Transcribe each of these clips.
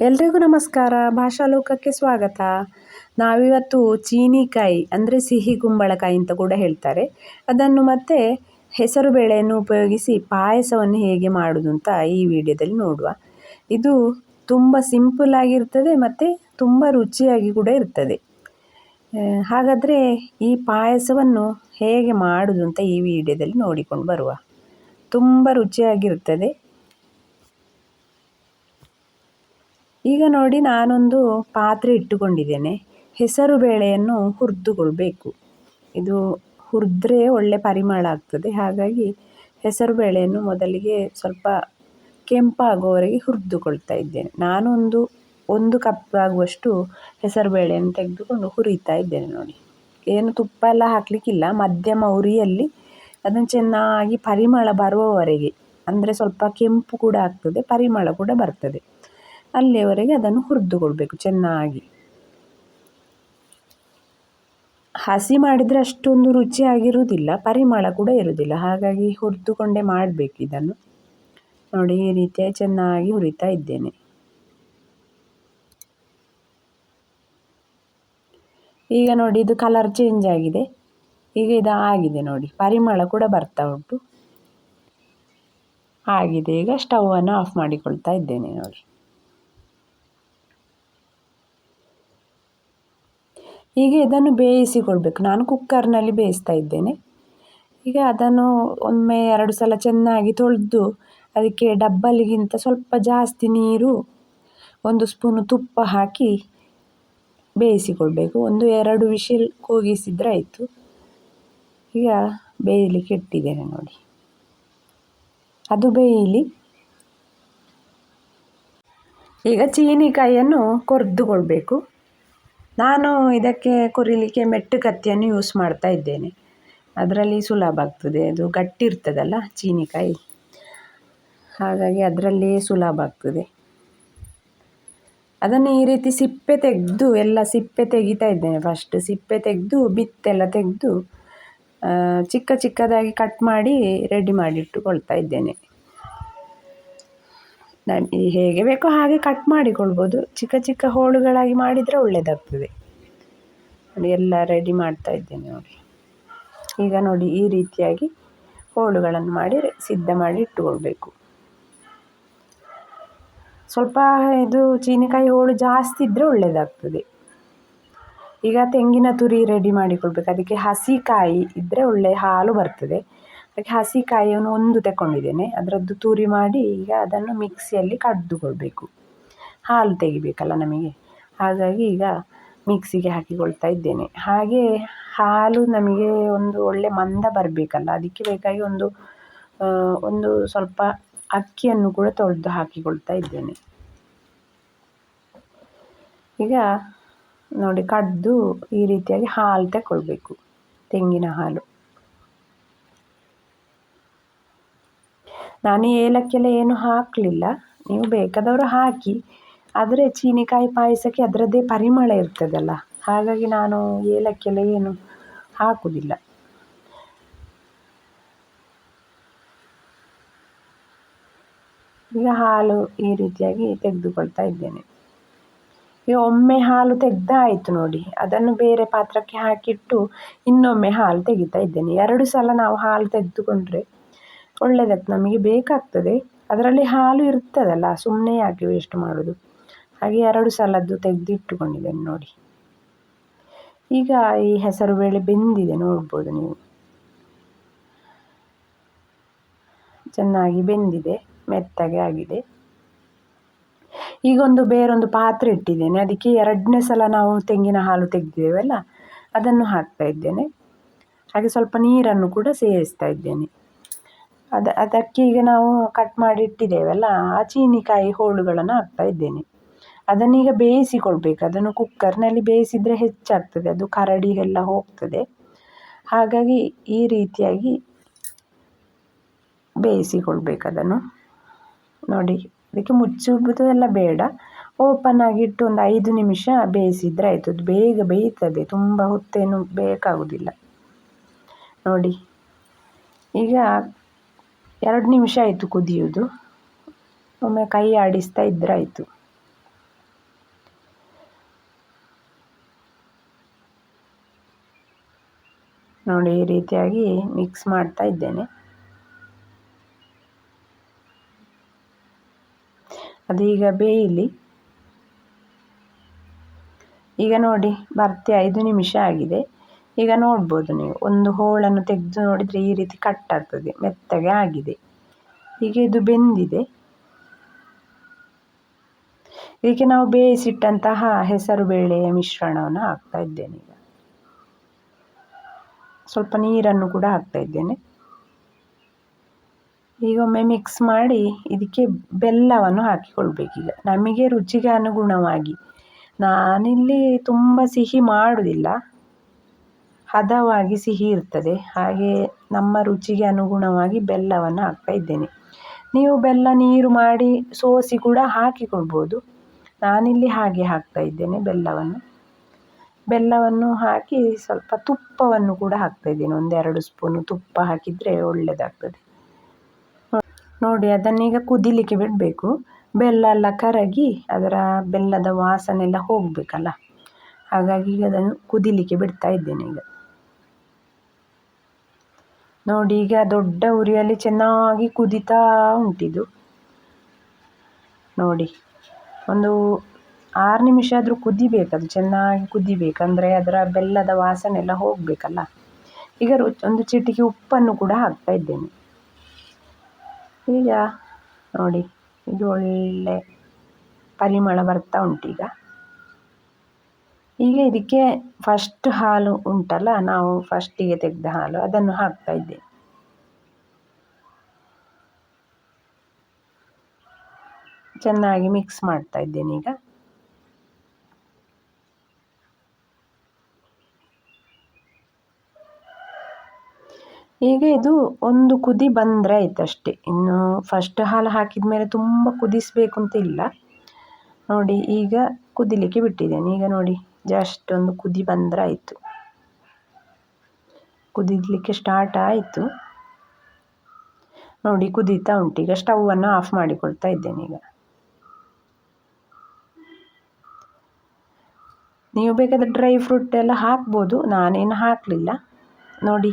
ಎಲ್ರಿಗೂ ನಮಸ್ಕಾರ. ಭಾಷಾಲೋಕಕ್ಕೆ ಸ್ವಾಗತ. ನಾವಿವತ್ತು ಚೀನಿಕಾಯಿ ಅಂದರೆ ಸಿಹಿ ಕುಂಬಳಕಾಯಿ ಅಂತ ಕೂಡ ಹೇಳ್ತಾರೆ. ಅದನ್ನು ಮತ್ತೆ ಹೆಸರು ಬೇಳೆಯನ್ನು ಉಪಯೋಗಿಸಿ ಪಾಯಸವನ್ನು ಹೇಗೆ ಮಾಡೋದು ಅಂತ ಈ ವಿಡಿಯೋದಲ್ಲಿ ನೋಡುವ. ಇದು ತುಂಬ ಸಿಂಪಲ್ ಆಗಿರ್ತದೆ ಮತ್ತು ತುಂಬ ರುಚಿಯಾಗಿ ಕೂಡ ಇರ್ತದೆ. ಹಾಗಾದರೆ ಈ ಪಾಯಸವನ್ನು ಹೇಗೆ ಮಾಡೋದು ಅಂತ ಈ ವಿಡಿಯೋದಲ್ಲಿ ನೋಡಿಕೊಂಡು ಬರುವ. ತುಂಬ ರುಚಿಯಾಗಿರ್ತದೆ. ಈಗ ನೋಡಿ ನಾನೊಂದು ಪಾತ್ರೆ ಇಟ್ಟುಕೊಂಡಿದ್ದೇನೆ. ಹೆಸರು ಬೇಳೆಯನ್ನು ಹುರಿದುಕೊಳ್ಬೇಕು ಇದು ಹುರಿದ್ರೆ ಒಳ್ಳೆ ಪರಿಮಳ ಆಗ್ತದೆ. ಹಾಗಾಗಿ ಹೆಸರು ಬೇಳೆಯನ್ನು ಮೊದಲಿಗೆ ಸ್ವಲ್ಪ ಕೆಂಪಾಗುವವರೆಗೆ ಹುರಿದುಕೊಳ್ತಾ ಇದ್ದೇನೆ. ನಾನೊಂದು, ಒಂದು ಕಪ್ ಆಗುವಷ್ಟು ಹೆಸರು ಬೇಳೆಯನ್ನು ತೆಗೆದುಕೊಂಡು ಹುರಿತಾ ಇದ್ದೇನೆ ನೋಡಿ. ಏನು ತುಪ್ಪ ಎಲ್ಲ ಹಾಕಲಿಕ್ಕಿಲ್ಲ. ಮಧ್ಯಮ ಉರಿಯಲ್ಲಿ ಅದನ್ನು ಚೆನ್ನಾಗಿ ಪರಿಮಳ ಬರುವವರೆಗೆ, ಅಂದರೆ ಸ್ವಲ್ಪ ಕೆಂಪು ಕೂಡ ಆಗ್ತದೆ, ಪರಿಮಳ ಕೂಡ ಬರ್ತದೆ. ಅಲ್ಲಿಯವರೆಗೆ ಅದನ್ನು ಹುರಿದುಕೊಳ್ಬೇಕು ಚೆನ್ನಾಗಿ. ಹಸಿ ಮಾಡಿದರೆ ಅಷ್ಟೊಂದು ರುಚಿಯಾಗಿರುವುದಿಲ್ಲ ಪರಿಮಳ ಕೂಡ ಇರುವುದಿಲ್ಲ. ಹಾಗಾಗಿ ಹುರಿದುಕೊಂಡೇ ಮಾಡಬೇಕು ಇದನ್ನು. ನೋಡಿ, ಈ ರೀತಿಯಾಗಿ ಚೆನ್ನಾಗಿ ಹುರಿತಾ ಇದ್ದೇನೆ. ಈಗ ನೋಡಿ, ಇದು ಕಲರ್ ಚೇಂಜ್ ಆಗಿದೆ. ಈಗ ಇದು ಆಗಿದೆ ನೋಡಿ, ಪರಿಮಳ ಕೂಡ ಬರ್ತಾ ಉಂಟು. ಆಗಿದೆ, ಈಗ ಸ್ಟವನ್ನು ಆಫ್ ಮಾಡಿಕೊಳ್ತಾ ಇದ್ದೇನೆ ನೋಡಿ. ಹೀಗೆ ಇದನ್ನು ಬೇಯಿಸಿಕೊಳ್ಬೇಕು. ನಾನು ಕುಕ್ಕರ್ನಲ್ಲಿ ಬೇಯಿಸ್ತಾ ಇದ್ದೇನೆ. ಈಗ ಅದನ್ನು ಒಮ್ಮೆ ಎರಡು ಸಲ ಚೆನ್ನಾಗಿ ತೊಳೆದು ಅದಕ್ಕೆ ಡಬ್ಬಲಿಗಿಂತ ಸ್ವಲ್ಪ ಜಾಸ್ತಿ ನೀರು, ಒಂದು ಸ್ಪೂನು ತುಪ್ಪ ಹಾಕಿ ಬೇಯಿಸಿಕೊಳ್ಬೇಕು. ಒಂದು ಎರಡು ವಿಶಿಲ್ ಕೂಗಿಸಿದ್ರೆ ಆಯಿತು. ಈಗ ಬೇಯಲಿಕ್ಕೆ ಇಟ್ಟಿದ್ದೇನೆ ನೋಡಿ. ಅದು ಬೇಯಲಿ. ಈಗ ಚೀನಿಕಾಯಿಯನ್ನು ಕೊರ್ದುಕೊಳ್ಬೇಕು. ನಾನು ಇದಕ್ಕೆ ಕುರಿಲಿಕ್ಕೆ ಮೆಟ್ಟು ಕತ್ತಿಯನ್ನು ಯೂಸ್ ಮಾಡ್ತಾ ಇದ್ದೇನೆ. ಅದರಲ್ಲಿ ಸುಲಭ ಆಗ್ತದೆ. ಅದು ಗಟ್ಟಿ ಇರ್ತದಲ್ಲ, ಚೀನಿಕಾಯಿ. ಹಾಗಾಗಿ ಅದರಲ್ಲಿ ಸುಲಭ ಆಗ್ತದೆ. ಅದನ್ನು ಈ ರೀತಿ ಸಿಪ್ಪೆ ತೆಗೆದು, ಎಲ್ಲ ಸಿಪ್ಪೆ ತೆಗಿತಾ ಇದ್ದೇನೆ ಫಸ್ಟ್ ಸಿಪ್ಪೆ ತೆಗೆದು, ಬಿತ್ತೆಲ್ಲ ತೆಗೆದು ಚಿಕ್ಕ ಚಿಕ್ಕದಾಗಿ ಕಟ್ ಮಾಡಿ ರೆಡಿ ಮಾಡಿಟ್ಟುಕೊಳ್ತಾ ಇದ್ದೇನೆ. ನಾನು ಹೇಗೆ ಬೇಕೋ ಹಾಗೆ ಕಟ್ ಮಾಡಿಕೊಳ್ಬೋದು. ಚಿಕ್ಕ ಚಿಕ್ಕ ಹೋಳುಗಳಾಗಿ ಮಾಡಿದರೆ ಒಳ್ಳೆಯದಾಗ್ತದೆ ನೋಡಿ ಎಲ್ಲ ರೆಡಿ ಮಾಡ್ತಾ ಇದ್ದೇನೆ ನೋಡಿ. ಈಗ ನೋಡಿ ಈ ರೀತಿಯಾಗಿ ಹೋಳುಗಳನ್ನು ಮಾಡಿ ಸಿದ್ಧ ಮಾಡಿ ಇಟ್ಟುಕೊಳ್ಬೇಕು. ಸ್ವಲ್ಪ ಇದು ಚೀನಿಕಾಯಿ ಹೋಳು ಜಾಸ್ತಿ ಇದ್ದರೆ ಒಳ್ಳೆಯದಾಗ್ತದೆ ಈಗ ತೆಂಗಿನ ತುರಿ ರೆಡಿ ಮಾಡಿಕೊಳ್ಬೇಕು. ಅದಕ್ಕೆ ಹಸಿ ಕಾಯಿ ಇದ್ದರೆ ಒಳ್ಳೆ ಹಾಲು ಬರ್ತದೆ. ಅದಕ್ಕೆ ಹಸಿ ಕಾಯಿಯನ್ನು ಒಂದು ತಗೊಂಡಿದ್ದೇನೆ ಅದರದ್ದು ತುರಿ ಮಾಡಿ ಈಗ ಅದನ್ನು ಮಿಕ್ಸಿಯಲ್ಲಿ ಕಡ್ದುಕೊಳ್ಬೇಕು. ಹಾಲು ತೆಗಿಬೇಕಲ್ಲ ನಮಗೆ. ಹಾಗಾಗಿ ಈಗ ಮಿಕ್ಸಿಗೆ ಹಾಕಿಕೊಳ್ತಾ ಇದ್ದೇನೆ. ಹಾಗೆ ಹಾಲು ನಮಗೆ ಒಂದು ಒಳ್ಳೆ ಮಂದ ಬರಬೇಕಲ್ಲ, ಅದಕ್ಕೆ ಬೇಕಾಗಿ ಒಂದು ಒಂದು ಸ್ವಲ್ಪ ಅಕ್ಕಿಯನ್ನು ಕೂಡ ತೊಳೆದು ಹಾಕಿಕೊಳ್ತಾ ಇದ್ದೇನೆ. ಈಗ ನೋಡಿ, ಕಡ್ದು ಈ ರೀತಿಯಾಗಿ ಹಾಲು ತಗೊಳ್ಬೇಕು ತೆಂಗಿನ ಹಾಲು. ನಾನು ಏಲಕ್ಕಿಯೆಲ್ಲ ಏನು ಹಾಕಲಿಲ್ಲ, ನೀವು ಬೇಕಾದವರು ಹಾಕಿ. ಆದರೆ ಚೀನಿಕಾಯಿ ಪಾಯಸಕ್ಕೆ ಅದರದ್ದೇ ಪರಿಮಳ ಇರ್ತದಲ್ಲ. ಹಾಗಾಗಿ ನಾನು ಏಲಕ್ಕೆಲ್ಲ ಏನು ಹಾಕುವುದಿಲ್ಲ ಈಗ ಹಾಲು ಈ ರೀತಿಯಾಗಿ ತೆಗೆದುಕೊಳ್ತಾ ಇದ್ದೇನೆ. ಈಗ ಒಮ್ಮೆ ಹಾಲು ತೆಗೆದಾಯಿತು ನೋಡಿ, ಅದನ್ನು ಬೇರೆ ಪಾತ್ರಕ್ಕೆ ಹಾಕಿಟ್ಟು ಇನ್ನೊಮ್ಮೆ ಹಾಲು ತೆಗಿತಾ ಇದ್ದೇನೆ. ಎರಡು ಸಲ ನಾವು ಹಾಲು ತೆಗೆದುಕೊಂಡ್ರೆ ಒಳ್ಳೆಯದಕ್ಕೆ ನಮಗೆ ಬೇಕಾಗ್ತದೆ. ಅದರಲ್ಲಿ ಹಾಲು ಇರ್ತದಲ್ಲ ಸುಮ್ಮನೆ ಯಾಕೆ ವೇಸ್ಟ್ ಮಾಡೋದು? ಹಾಗೆ ಎರಡು ಸಲದ್ದು ತೆಗೆದು ಇಟ್ಟುಕೊಂಡಿದ್ದೇನೆ ನೋಡಿ. ಈಗ ಈ ಹೆಸರು ಬೇಳೆ ಬೆಂದಿದೆ, ನೋಡ್ಬೋದು ನೀವು. ಚೆನ್ನಾಗಿ ಬೆಂದಿದೆ, ಮೆತ್ತಗೆ ಆಗಿದೆ. ಈಗ ಒಂದು ಬೇರೊಂದು ಪಾತ್ರೆ ಇಟ್ಟಿದ್ದೇನೆ. ಅದಕ್ಕೆ ಎರಡನೇ ಸಲ ನಾವು ತೆಂಗಿನ ಹಾಲು ತೆಗೆದಿದ್ದೇವಲ್ಲ, ಅದನ್ನು ಹಾಕ್ತಾ ಇದ್ದೇನೆ. ಹಾಗೆ ಸ್ವಲ್ಪ ನೀರನ್ನು ಕೂಡ ಸೇರಿಸ್ತಾ ಇದ್ದೇನೆ. ಅದ, ಅದಕ್ಕೆ ಈಗ ನಾವು ಕಟ್ ಮಾಡಿ ಇಟ್ಟಿದ್ದೇವಲ್ಲ, ಆ ಚೀನಿಕಾಯಿ ಹೋಳುಗಳನ್ನು ಹಾಕ್ತಾ ಇದ್ದೇನೆ. ಅದನ್ನೀಗ ಬೇಯಿಸಿಕೊಳ್ಬೇಕು. ಅದನ್ನು ಕುಕ್ಕರ್ನಲ್ಲಿ ಬೇಯಿಸಿದರೆ ಹೆಚ್ಚಾಗ್ತದೆ. ಅದು ಕರಡಿ ಎಲ್ಲ ಹೋಗ್ತದೆ. ಹಾಗಾಗಿ ಈ ರೀತಿಯಾಗಿ ಬೇಯಿಸಿಕೊಳ್ಬೇಕು ಅದನ್ನು. ನೋಡಿ ಅದಕ್ಕೆ ಮುಚ್ಚುವುದು ಎಲ್ಲ ಬೇಡ. ಓಪನ್ ಆಗಿಟ್ಟು ಒಂದು ಐದು ನಿಮಿಷ ಬೇಯಿಸಿದರೆ ಆಯಿತು. ಅದು ಬೇಗ ಬೇಯ್ತದೆ. ತುಂಬ ಹೊತ್ತೇನು ಬೇಕಾಗುವುದಿಲ್ಲ ನೋಡಿ, ಈಗ ಎರಡು ನಿಮಿಷ ಆಯಿತು ಕುದಿಯೋದು ಒಮ್ಮೆ ಕೈ ಆಡಿಸ್ತಾ ಇದ್ದರೆ ಆಯಿತು. ನೋಡಿ ಈ ರೀತಿಯಾಗಿ ಮಿಕ್ಸ್ ಮಾಡ್ತಾ ಇದ್ದೇನೆ. ಅದೀಗ ಬೇಯಲಿ. ಈಗ ನೋಡಿ, ಬರ್ತಿ ಐದು ನಿಮಿಷ ಆಗಿದೆ. ಈಗ ನೋಡ್ಬೋದು ನೀವು, ಒಂದು ಹೋಳನ್ನು ತೆಗೆದು ನೋಡಿದರೆ ಈ ರೀತಿ ಕಟ್ ಆಗ್ತದೆ, ಮೆತ್ತಗೆ ಆಗಿದೆ. ಈಗ ಇದು ಬೆಂದಿದೆ. ಇದಕ್ಕೆ ನಾವು ಬೇಯಿಸಿಟ್ಟಂತಹ ಹೆಸರು ಬೇಳೆಯ ಮಿಶ್ರಣವನ್ನು ಹಾಕ್ತಾ ಇದ್ದೇನೆ ಈಗ. ಸ್ವಲ್ಪ ನೀರನ್ನು ಕೂಡ ಹಾಕ್ತಾ ಇದ್ದೇನೆ. ಈಗ ಒಮ್ಮೆ ಮಿಕ್ಸ್ ಮಾಡಿ ಇದಕ್ಕೆ ಬೆಲ್ಲವನ್ನು ಹಾಕಿಕೊಳ್ಬೇಕೀಗ. ನಮಗೆ ರುಚಿಗೆ ಅನುಗುಣವಾಗಿ. ನಾನಿಲ್ಲಿ ತುಂಬ ಸಿಹಿ ಮಾಡುವುದಿಲ್ಲ ಹದವಾಗಿ ಸಿಹಿ ಇರ್ತದೆ. ಹಾಗೆ ನಮ್ಮ ರುಚಿಗೆ ಅನುಗುಣವಾಗಿ ಬೆಲ್ಲವನ್ನು ಹಾಕ್ತಾ ಇದ್ದೇನೆ. ನೀವು ಬೆಲ್ಲ ನೀರು ಮಾಡಿ ಸೋಸಿ ಕೂಡ ಹಾಕಿಕೊಳ್ಬೋದು. ನಾನಿಲ್ಲಿ ಹಾಗೆ ಹಾಕ್ತಾ ಇದ್ದೇನೆ ಬೆಲ್ಲವನ್ನು. ಬೆಲ್ಲವನ್ನು ಹಾಕಿ ಸ್ವಲ್ಪ ತುಪ್ಪವನ್ನು ಕೂಡ ಹಾಕ್ತಾ ಇದ್ದೇನೆ. ಒಂದೆರಡು ಸ್ಪೂನು ತುಪ್ಪ ಹಾಕಿದರೆ ಒಳ್ಳೆಯದಾಗ್ತದೆ ನೋಡಿ ಅದನ್ನೀಗ ಕುದಿಲಿಕ್ಕೆ ಬಿಡಬೇಕು. ಬೆಲ್ಲ ಎಲ್ಲ ಕರಗಿ ಅದರ ಬೆಲ್ಲದ ವಾಸನೆ ಎಲ್ಲ ಹೋಗಬೇಕಲ್ಲ? ಹಾಗಾಗಿ ಈಗ ಅದನ್ನು ಕುದಿಲಿಕ್ಕೆ ಬಿಡ್ತಾ ಇದ್ದೇನೆ ಈಗ. ನೋಡಿ, ಈಗ ದೊಡ್ಡ ಉರಿಯಲ್ಲಿ ಚೆನ್ನಾಗಿ ಕುದಿತಾ ಉಂಟಿದು. ನೋಡಿ, ಒಂದು ಆರು ನಿಮಿಷ ಆದರೂ ಕುದಿಬೇಕು, ಅದು ಚೆನ್ನಾಗಿ ಕುದಿಬೇಕು. ಅಂದರೆ ಅದರ ಬೆಲ್ಲದ ವಾಸನೆ ಎಲ್ಲ ಹೋಗಬೇಕಲ್ಲ. ಈಗ ಒಂದು ಚಿಟಿಕೆ ಉಪ್ಪನ್ನು ಕೂಡ ಹಾಕ್ತಾ ಇದ್ದೇನೆ. ಈಗ ನೋಡಿ, ಇದು ಒಳ್ಳೆ ಪರಿಮಳ ಬರ್ತಾ ಉಂಟೀಗ ಈಗ. ಇದಕ್ಕೆ ಫಸ್ಟ್ ಹಾಲು ಉಂಟಲ್ಲ, ನಾವು ಫಸ್ಟಿಗೆ ತೆಗೆದ ಹಾಲು, ಅದನ್ನು ಹಾಕ್ತಾ ಇದ್ದೇನೆ. ಚೆನ್ನಾಗಿ ಮಿಕ್ಸ್ ಮಾಡ್ತಾ ಇದ್ದೇನೆ ಈಗ. ಈಗ ಇದು ಒಂದು ಕುದಿ ಬಂದರೆ ಆಯ್ತು ಅಷ್ಟೇ ಇನ್ನು ಫಸ್ಟ್ ಹಾಲು ಹಾಕಿದ ಮೇಲೆ ತುಂಬ ಕುದಿಸಬೇಕು ಅಂತ ಇಲ್ಲ ನೋಡಿ, ಈಗ ಕುದಿಲಿಕ್ಕೆ ಬಿಟ್ಟಿದ್ದೇನೆ. ಈಗ ನೋಡಿ ಜಸ್ಟ್ ಒಂದು ಕುದಿ ಬಂದರೆ ಆಯಿತು. ಕುದಿಲಿಕ್ಕೆ ಸ್ಟಾರ್ಟ್ ಆಯಿತು. ನೋಡಿ, ಕುದೀತಾ ಉಂಟು. ಈಗ ಸ್ಟವನ್ನು ಆಫ್ ಮಾಡಿಕೊಳ್ತಾ ಇದ್ದೇನೆ ಈಗ. ನೀವು ಬೇಕಾದರೆ ಡ್ರೈ ಫ್ರೂಟ್ ಎಲ್ಲ ಹಾಕ್ಬೋದು. ನಾನೇನು ಹಾಕಲಿಲ್ಲ. ನೋಡಿ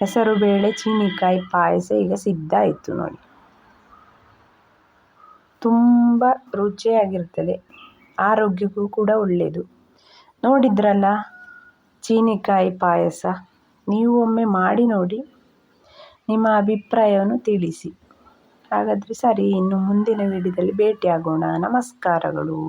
ಹೆಸರು ಬೇಳೆ, ಚೀನಿಕಾಯಿ ಪಾಯಸ ಈಗ ಸಿದ್ಧ ಆಯಿತು ನೋಡಿ. ತುಂಬ ರುಚಿಯಾಗಿರ್ತದೆ, ಆರೋಗ್ಯಕ್ಕೂ ಕೂಡ ಒಳ್ಳೆಯದು ನೋಡಿದ್ರಲ್ಲ, ಚೀನಿಕಾಯಿ ಪಾಯಸ, ನೀವು ಒಮ್ಮೆ ಮಾಡಿ ನೋಡಿ, ನಿಮ್ಮ ಅಭಿಪ್ರಾಯವನ್ನು ತಿಳಿಸಿ. ಹಾಗಾದರೆ ಸರಿ, ಇನ್ನು ಮುಂದಿನ ವಿಡಿಯೋದಲ್ಲಿ ಭೇಟಿಯಾಗೋಣ. ನಮಸ್ಕಾರಗಳು.